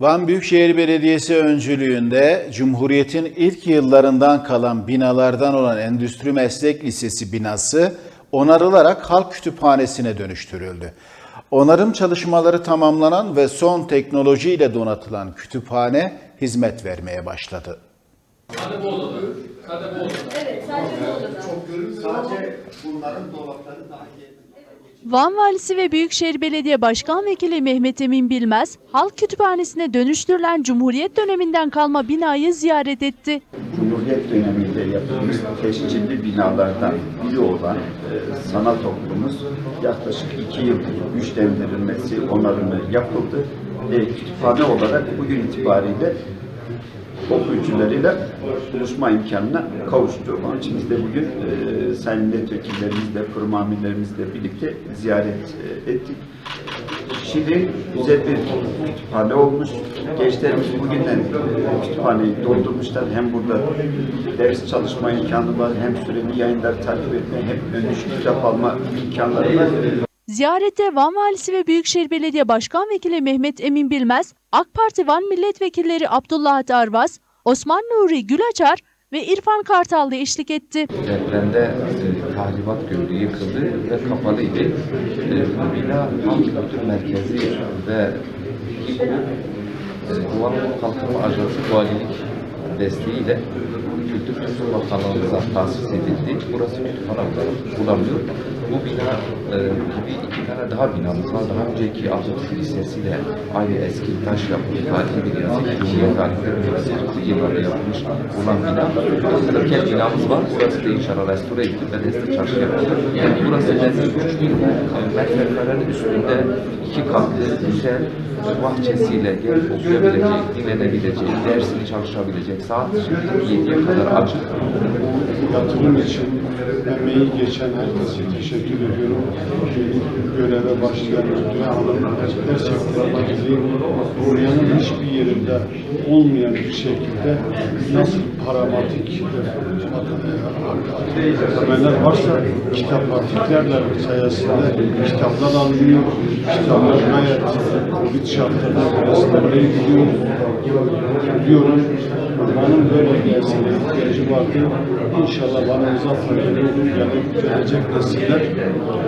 Van Büyükşehir Belediyesi öncülüğünde Cumhuriyet'in ilk yıllarından kalan binalardan olan Endüstri Meslek Lisesi binası onarılarak halk kütüphanesine dönüştürüldü. Onarım çalışmaları tamamlanan ve son teknolojiyle donatılan kütüphane hizmet vermeye başladı. Sadece bunların dolapları dahil edildi. Van Valisi ve Büyükşehir Belediye Başkan Vekili Mehmet Emin Bilmez, Halk Kütüphanesi'ne dönüştürülen Cumhuriyet döneminden kalma binayı ziyaret etti. Cumhuriyet döneminde yapılmış tescilli binalardan biri olan e, sanat okulumuz yaklaşık iki yıldır güçlendirilmesi, onarımı yapıldı ve kütüphane olarak bugün itibariyle okuyucularıyla buluşma imkanına kavuştu. Onun için biz de bugün e, sayın milletvekillerimizle, kurum birlikte ziyaret e, ettik. Şimdi güzel bir kütüphane olmuş. Gençlerimiz bugünden kütüphaneyi doldurmuşlar. Hem burada ders çalışma imkanı var, hem süreli yayınlar takip etme, hem dönüşüm kitap alma imkanları var. Ziyarette Van Valisi ve Büyükşehir Belediye Başkan Vekili Mehmet Emin Bilmez, AK Parti Van Milletvekilleri Abdullah Arvaz, Osman Nuri Gülaçar ve İrfan Kartal'la eşlik etti. depremde e, tahribat gördü, yıkıldı ve kapalıydı. E, bina halk kültür merkezi ve e, Anadolu Kalkınma Ajansı Valilik desteğiyle Kültür Turizm Bakanlığımıza tahsis edildi. Burası kütüphane olarak kullanılıyor. Bu bina e, gibi iki tane daha binamız var. Daha önceki Atatürk Lisesi de aynı eski taş yapılı tarihi bir yazı. Cumhuriyet tarihleri Üniversitesi yıllarda yapılmış olan bina. Kırıkken binamız var. Burası da inşallah restore edilip ve destek çarşı yapılır. Burası nedir? 3000 metrekarenin üstünde iki katlı güzel bahçesiyle gelip okuyabilecek, dinlenebilecek, dersini çalışabilecek, saat 7'ye kadar açık. Yatırım için emeği geçen herkese teşekkür ediyorum. Göreve başlayan Müdüre Hanım gerçekten bizi dünyanın hiçbir yerinde olmayan bir şekilde nasıl paramatik temeller varsa kitapmatiklerle sayesinde kitaplar alınıyor. Kitaplar gayet Covid şartlarında restore ediliyor. Diyorum Van'ın böyle bir ihtiyacı vardı. İnşallah Van'ımıza faydalı olur. Yani gelecek nesiller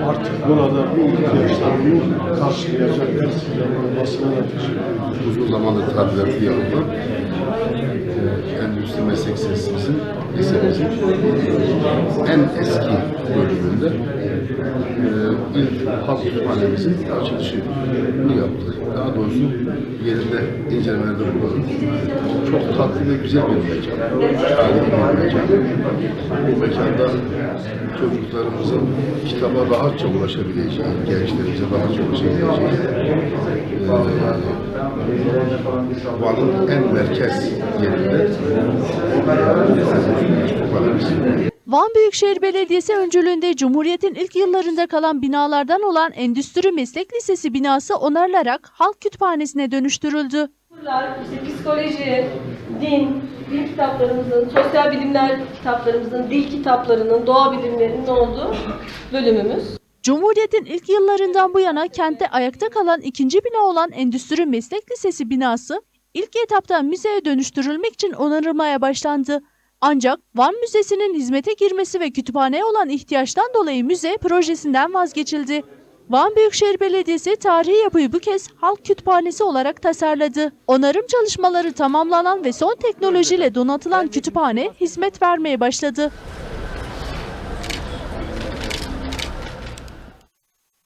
artık burada bu ihtiyaçlarını karşılayacaklar. Sizlerin olmasına da teşekkür ederim. Uzun zamandır tadilatı yapılan e, Endüstri Meslek Lisemizin, lisemizin en eski bölümünde e, ilk halk kütüphanemizin açılışını yaptık. Daha doğrusu yerinde incelemelerde bulunduk. Çok tatlı ve güzel bir mekan. Tarihi bir mekan. Bu mekanda çocuklarımızın kitaba rahatça ulaşabileceği, gençlerimize rahatça ulaşabileceği e, Van'ın en merkez yerinde. Van Büyükşehir Belediyesi öncülüğünde Cumhuriyet'in ilk yıllarında kalan binalardan olan Endüstri Meslek Lisesi binası onarılarak Halk Kütüphanesi'ne dönüştürüldü. İşte psikoloji, din, din kitaplarımızın, sosyal bilimler kitaplarımızın, dil kitaplarının, doğa bilimlerinin olduğu bölümümüz. Cumhuriyet'in ilk yıllarından bu yana kentte ayakta kalan ikinci bina olan Endüstri Meslek Lisesi binası ilk etapta müzeye dönüştürülmek için onarılmaya başlandı. Ancak Van Müzesi'nin hizmete girmesi ve kütüphaneye olan ihtiyaçtan dolayı müze projesinden vazgeçildi. Van Büyükşehir Belediyesi tarihi yapıyı bu kez halk kütüphanesi olarak tasarladı. Onarım çalışmaları tamamlanan ve son teknolojiyle donatılan kütüphane hizmet vermeye başladı.